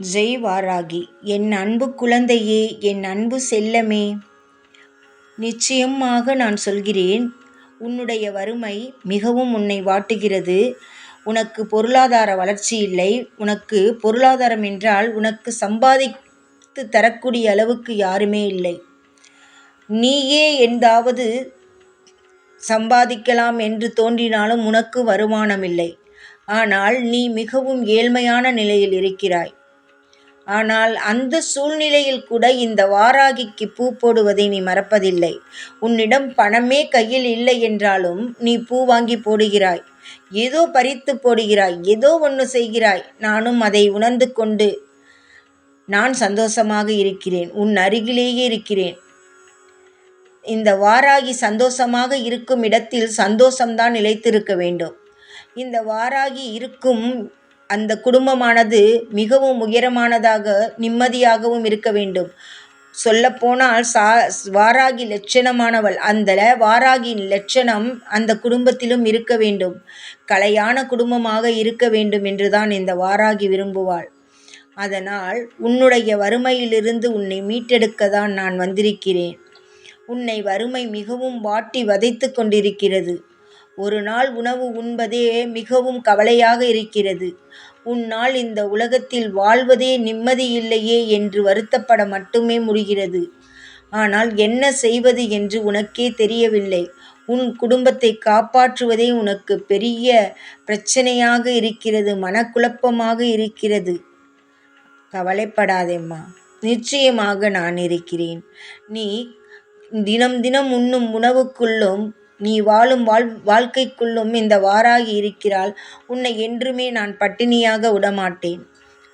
ஜெய் வாராகி என் அன்பு குழந்தையே என் அன்பு செல்லமே. நிச்சயமாக நான் சொல்கிறேன் உன்னுடைய வறுமை மிகவும் உன்னை வாட்டுகிறது. உனக்கு பொருளாதார வளர்ச்சி இல்லை. உனக்கு பொருளாதாரம் என்றால் உனக்கு சம்பாதித்து தரக்கூடிய அளவுக்கு யாருமே இல்லை. நீயே எந்தாவது சம்பாதிக்கலாம் என்று தோன்றினாலும் உனக்கு வருமானம் இல்லை. ஆனால் நீ மிகவும் ஏழ்மையான நிலையில் இருக்கிறாய். ஆனால் அந்த சூழ்நிலையில் கூட இந்த வாராகிக்கு பூ போடுவதை நீ மறப்பதில்லை. உன்னிடம் பணமே கையில் இல்லை என்றாலும் நீ பூ வாங்கி போடுகிறாய். ஏதோ பறித்து போடுகிறாய் ஏதோ ஒன்று செய்கிறாய். நானும் அதை உணர்ந்து கொண்டு நான் சந்தோஷமாக இருக்கிறேன். உன் அருகிலேயே இருக்கிறேன். இந்த வாராகி சந்தோஷமாக இருக்கும் இடத்தில் சந்தோஷம்தான் நிலைத்திருக்க வேண்டும். இந்த வாராகி இருக்கும் அந்த குடும்பமானது மிகவும் உயரமானதாக நிம்மதியாகவும் இருக்க வேண்டும். சொல்லப்போனால் சா வாராகி லட்சணமானவள். அந்த வாராகியின் லட்சணம் அந்த குடும்பத்திலும் இருக்க வேண்டும். கலையான குடும்பமாக இருக்க வேண்டும் என்றுதான் இந்த வாராகி விரும்புவாள். அதனால் உன்னுடைய வறுமையிலிருந்து உன்னை மீட்டெடுக்க தான் நான் வந்திருக்கிறேன். உன்னை வறுமை மிகவும் வாட்டி வதைத்து கொண்டிருக்கிறது. ஒரு நாள் உணவு உண்பதே மிகவும் கவலையாக இருக்கிறது. உன்னால் இந்த உலகத்தில் வாழ்வதே நிம்மதியில்லையே என்று வருத்தப்பட மட்டுமே முடிகிறது. ஆனால் என்ன செய்வது என்று உனக்கே தெரியவில்லை. உன் குடும்பத்தை காப்பாற்றுவதே உனக்கு பெரிய பிரச்சனையாக இருக்கிறது மனக்குழப்பமாக இருக்கிறது. கவலைப்படாதேம்மா. நிச்சயமாக நான் இருக்கிறேன். நீ தினம் தினம் உண்ணும் உணவுக்குள்ளும் நீ வாழும் வாழ் வாழ்க்கைக்குள்ளும் இந்த வாராகி இருக்கிறாள். உன்னை என்றுமே நான் பட்டினியாக விடமாட்டேன்.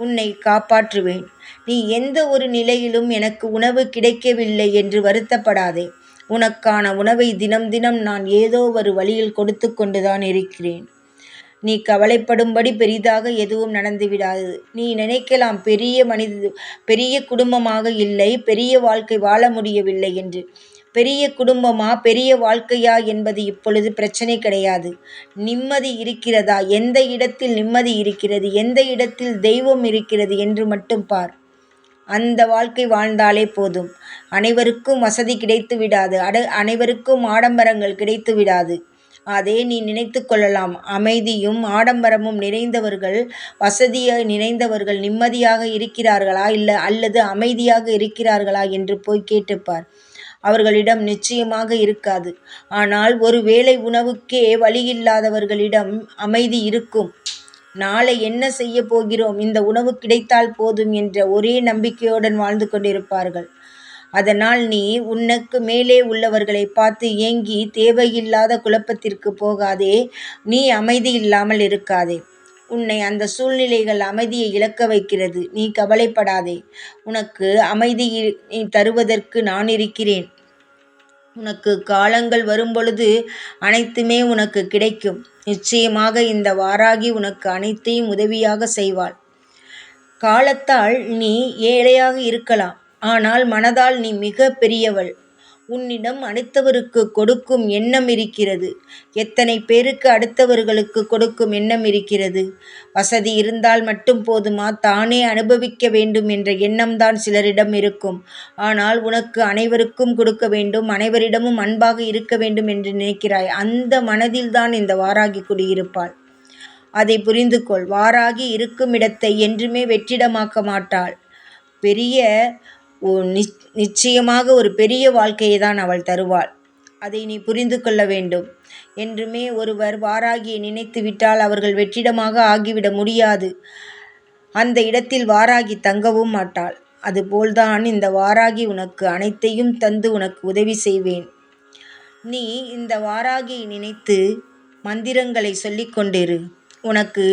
உன்னை காப்பாற்றுவேன். நீ எந்த ஒரு நிலையிலும் எனக்கு உணவு கிடைக்கவில்லை என்று வருத்தப்படாதே. உனக்கான உணவை தினம் தினம் நான் ஏதோ ஒரு வழியில் கொடுத்து கொண்டுதான் இருக்கிறேன். நீ கவலைப்படும்படி பெரிதாக எதுவும் நடந்துவிடாது நீ நினைக்கலாம் பெரிய மனித பெரிய குடும்பமாக இல்லை பெரிய வாழ்க்கை வாழ முடியவில்லை என்று. பெரிய குடும்பமா பெரிய வாழ்க்கையா என்பது இப்பொழுது பிரச்சனை கிடையாது. நிம்மதி இருக்கிறதா? எந்த இடத்தில் நிம்மதி இருக்கிறது? எந்த இடத்தில் தெய்வம் இருக்கிறது என்று மட்டும் பார். அந்த வாழ்க்கை வாழ்ந்தாலே போதும். அனைவருக்கும் வசதி கிடைத்து விடாது. அட அனைவருக்கும் ஆடம்பரங்கள் கிடைத்து விடாது. அதே நீ நினைத்து கொள்ளலாம். அமைதியும் ஆடம்பரமும் நிறைந்தவர்கள் வசதியை நிறைந்தவர்கள் நிம்மதியாக இருக்கிறார்களா இல்லை அல்லது அமைதியாக இருக்கிறார்களா என்று போய் கேட்டுப்பார் அவர்களிடம் நிச்சயமாக இருக்காது. ஆனால் ஒரு வேளை உணவுக்கே வழியில்லாதவர்களிடம் அமைதி இருக்கும். நாளை என்ன செய்ய போகிறோம்? இந்த உணவு கிடைத்தால் போதும் என்ற ஒரே நம்பிக்கையுடன் வாழ்ந்து கொண்டிருப்பார்கள். அதனால் நீ உனக்கு மேலே உள்ளவர்களை பார்த்து ஏங்கி தேவையில்லாத குழப்பத்திற்கு போகாதே. நீ அமைதி இல்லாமல் இருக்காதே. உன்னை அந்த சூழ்நிலைகள் அமைதியை இழக்க வைக்கிறது. நீ கவலைப்படாதே. உனக்கு அமைதி தருவதற்கு நான் இருக்கிறேன். உனக்கு காலங்கள் வரும்பொழுது அனைத்துமே உனக்கு கிடைக்கும். நிச்சயமாக இந்த வாராகி உனக்கு அனைத்தையும் உதவியாக செய்வாள். காலத்தால் நீ ஏழையாக இருக்கலாம். ஆனால் மனதால் நீ மிக பெரியவள். உன்னிடம் அடுத்தவருக்கு கொடுக்கும் எண்ணம் இருக்கிறது. எத்தனை பேருக்கு அடுத்தவர்களுக்கு கொடுக்கும் எண்ணம் இருக்கிறது? வசதி இருந்தால் மட்டும் போதுமா? தானே அனுபவிக்க வேண்டும் என்ற எண்ணம்தான் சிலரிடம் இருக்கும். ஆனால் உனக்கு அனைவருக்கும் கொடுக்க வேண்டும் அனைவரிடமும் அன்பாக இருக்க வேண்டும் என்று நினைக்கிறாய். அந்த மனதில்தான் இந்த வாராகி குடியிருப்பாள். அதை புரிந்து கொள் வாராகி இருக்கும் இடத்தை என்றுமே வெற்றிடமாக்க மாட்டாள். பெரிய நிச்சயமாக ஒரு பெரிய வாழ்க்கையை தான் அவள் தருவாள். அதை நீ புரிந்து கொள்ள வேண்டும். என்றுமே ஒருவர் வாராகியை நினைத்து விட்டால் அவர்கள் வெற்றிடமாக ஆகிவிட முடியாது. அந்த இடத்தில் வாராகி தங்கவும் மாட்டாள். அதுபோல்தான் இந்த வாராகி உனக்கு அனைத்தையும் தந்து உனக்கு உதவி செய்வேன். நீ இந்த வாராகியை நினைத்து மந்திரங்களை சொல்லிக்கொண்டிரு உனக்கு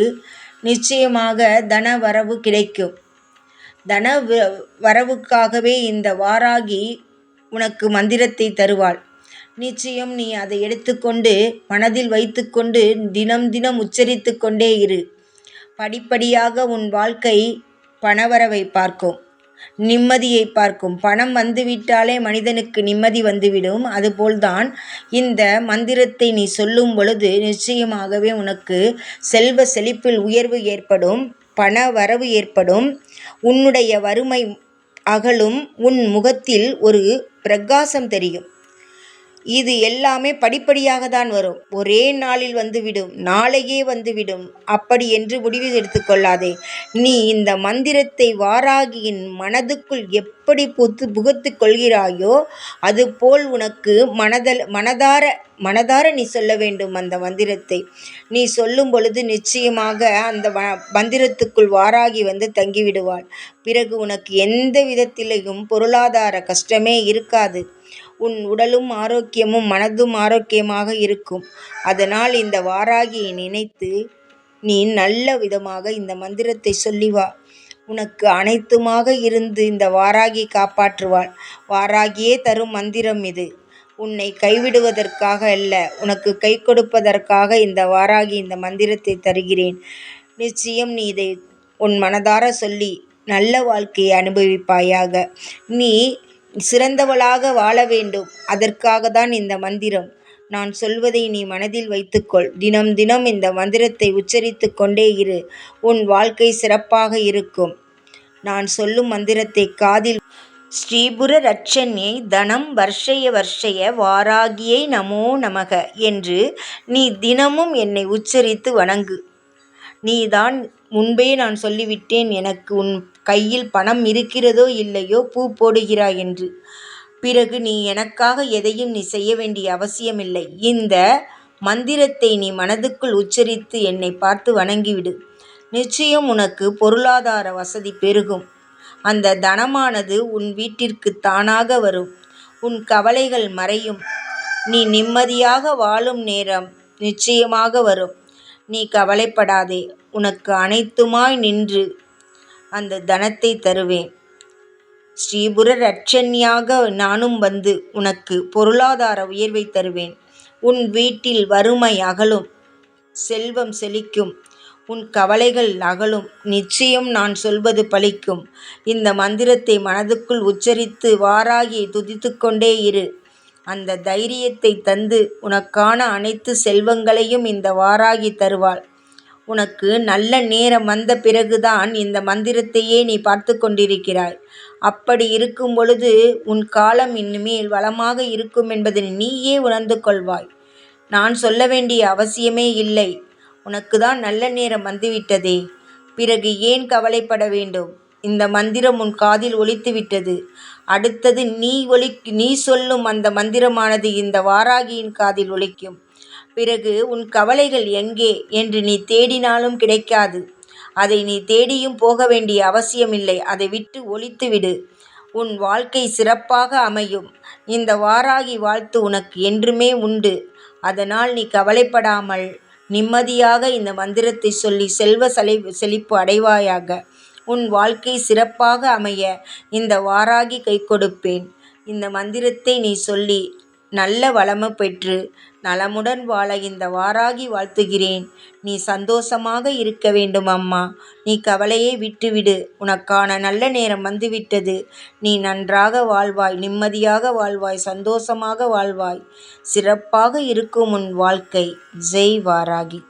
நிச்சயமாக தன வரவு கிடைக்கும். தன வரவுக்காகவே இந்த வாராகி உனக்கு மந்திரத்தை தருவாள். நிச்சயம் நீ அதை எடுத்துக்கொண்டு மனதில் வைத்துக்கொண்டு தினம் தினம் உச்சரித்து கொண்டே இரு. படிப்படியாக உன் வாழ்க்கை பணவரவை பார்க்கும். நிம்மதியை பார்க்கும். பணம் வந்துவிட்டாலே மனிதனுக்கு நிம்மதி வந்துவிடும். அதுபோல்தான் இந்த மந்திரத்தை நீ சொல்லும் பொழுது நிச்சயமாகவே உனக்கு செல்வ செழிப்பில் உயர்வு ஏற்படும். பண வரவு ஏற்படும். உன்னுடைய வறுமை அகலும். உன் முகத்தில் ஒரு பிரகாசம் தெரியும். இது எல்லாமே படிப்படியாக தான் வரும். ஒரே நாளில் வந்துவிடும் நாளையே வந்துவிடும். அப்படி என்று முடிவு எடுத்துக்கொள்ளாதே நீ இந்த மந்திரத்தை வாராகியின் மனதுக்குள் எப்படி புத்து புகுத்து கொள்கிறாயோ அதுபோல் உனக்கு மனதல் மனதார மனதார நீ சொல்ல வேண்டும் அந்த மந்திரத்தை. நீ சொல்லும் பொழுது நிச்சயமாக அந்த மந்திரத்துக்குள் வாராகி வந்து தங்கிவிடுவாள். பிறகு உனக்கு எந்த விதத்திலையும் பொருளாதார கஷ்டமே இருக்காது. உன் உடலும் ஆரோக்கியமும் மனதும் ஆரோக்கியமாக இருக்கும். அதனால் இந்த வாராகியை நினைத்து நீ நல்ல விதமாக இந்த மந்திரத்தை சொல்லி வா. உனக்கு அனைத்துமாக இருந்து இந்த வாராகி காப்பாற்றுவாள். வாராகியே தரும் மந்திரம் இது. உன்னை கைவிடுவதற்காக அல்ல உனக்கு கை கொடுப்பதற்காக இந்த வாராகி இந்த மந்திரத்தை தருகிறேன். நிச்சயம் நீ இதை உன் மனதார சொல்லி நல்ல வாழ்க்கையை அனுபவிப்பாயாக. நீ சிறந்தவளாக வாழ வேண்டும். அதற்காக தான் இந்த மந்திரம். நான் சொல்வதை நீ மனதில் வைத்துக்கொள். தினம் தினம் இந்த மந்திரத்தை உச்சரித்து கொண்டே இரு. உன் வாழ்க்கை சிறப்பாக இருக்கும். நான் சொல்லும் மந்திரத்தை காதில் ஸ்ரீபுர ரட்சண்யை தனம் வர்ஷய வர்ஷய வாராகியை நமோ நமக என்று நீ தினமும் என்னை உச்சரித்து வணங்கு. நீதான் முன்பே நான் சொல்லிவிட்டேன் எனக்கு உன் கையில் பணம் இருக்கிறதோ இல்லையோ பூ போடுகிறாய் என்று பிறகு நீ எனக்காக எதையும் நீ செய்ய வேண்டிய அவசியமில்லை. இந்த மந்திரத்தை நீ மனதுக்குள் உச்சரித்து என்னை பார்த்து வணங்கிவிடு. நிச்சயம் உனக்கு பொருளாதார வசதி பெருகும். அந்த தனமானது உன் வீட்டிற்கு தானாக வரும். உன் கவலைகள் மறையும். நீ நிம்மதியாக வாழும் நேரம் நிச்சயமாக வரும். நீ கவலைப்படாதே. உனக்கு அனைத்துமாய் நின்று அந்த தனத்தை தருவேன். ஸ்ரீபுர ரட்சண்யாக நானும் வந்து உனக்கு பொருளாதார உயர்வை தருவேன். உன் வீட்டில் வறுமை அகலும் செல்வம் செழிக்கும் உன் கவலைகள் அகலும் நிச்சயம் நான் சொல்வது பலிக்கும் இந்த மந்திரத்தை மனதுக்குள் உச்சரித்து வாராகி துதித்து கொண்டே இரு. அந்த தைரியத்தை தந்து உனக்கான அனைத்து செல்வங்களையும் இந்த வாராகி தருவாள். உனக்கு நல்ல நேரம் வந்த பிறகுதான் இந்த மந்திரத்தையே நீ பார்த்து கொண்டிருக்கிறாய். அப்படி இருக்கும் பொழுது உன் காலம் இனிமேல் வளமாக இருக்கும் என்பதை நீயே உணர்ந்து கொள்வாய். நான் சொல்ல வேண்டிய அவசியமே இல்லை. உனக்கு தான் நல்ல நேரம் வந்துவிட்டதே. பிறகு ஏன் கவலைப்பட வேண்டும்? இந்த மந்திரம் உன் காதில் ஒலித்து விட்டது அடுத்தது நீ ஒலி நீ சொல்லும் அந்த மந்திரமானது இந்த வாராகியின் காதில் ஒலிக்கும். பிறகு உன் கவலைகள் எங்கே என்று நீ தேடினாலும் கிடைக்காது. அதை நீ தேடியும் போக வேண்டிய அவசியமில்லை. அதை விட்டு ஒழித்துவிடு உன் வாழ்க்கை சிறப்பாக அமையும். இந்த வாராகி வாழ்த்து உனக்கு என்றுமே உண்டு. அதனால் நீ கவலைப்படாமல் நிம்மதியாக இந்த மந்திரத்தை சொல்லி செல்வ செலை செழிப்பு அடைவாயாக. உன் வாழ்க்கை சிறப்பாக அமைய இந்த வாராகி கை கொடுப்பேன். இந்த மந்திரத்தை நீ சொல்லி நல்ல வளம பெற்று நலமுடன் வாழ இந்த வாராகி வாழ்த்துகிறேன். நீ சந்தோஷமாக இருக்க வேண்டும் அம்மா. நீ கவலையை விட்டுவிடு. உனக்கான நல்ல நேரம் வந்துவிட்டது. நீ நன்றாக வாழ்வாய் நிம்மதியாக வாழ்வாய் சந்தோஷமாக வாழ்வாய். சிறப்பாக இருக்கும் உன் வாழ்க்கை. ஜெய் வாராகி.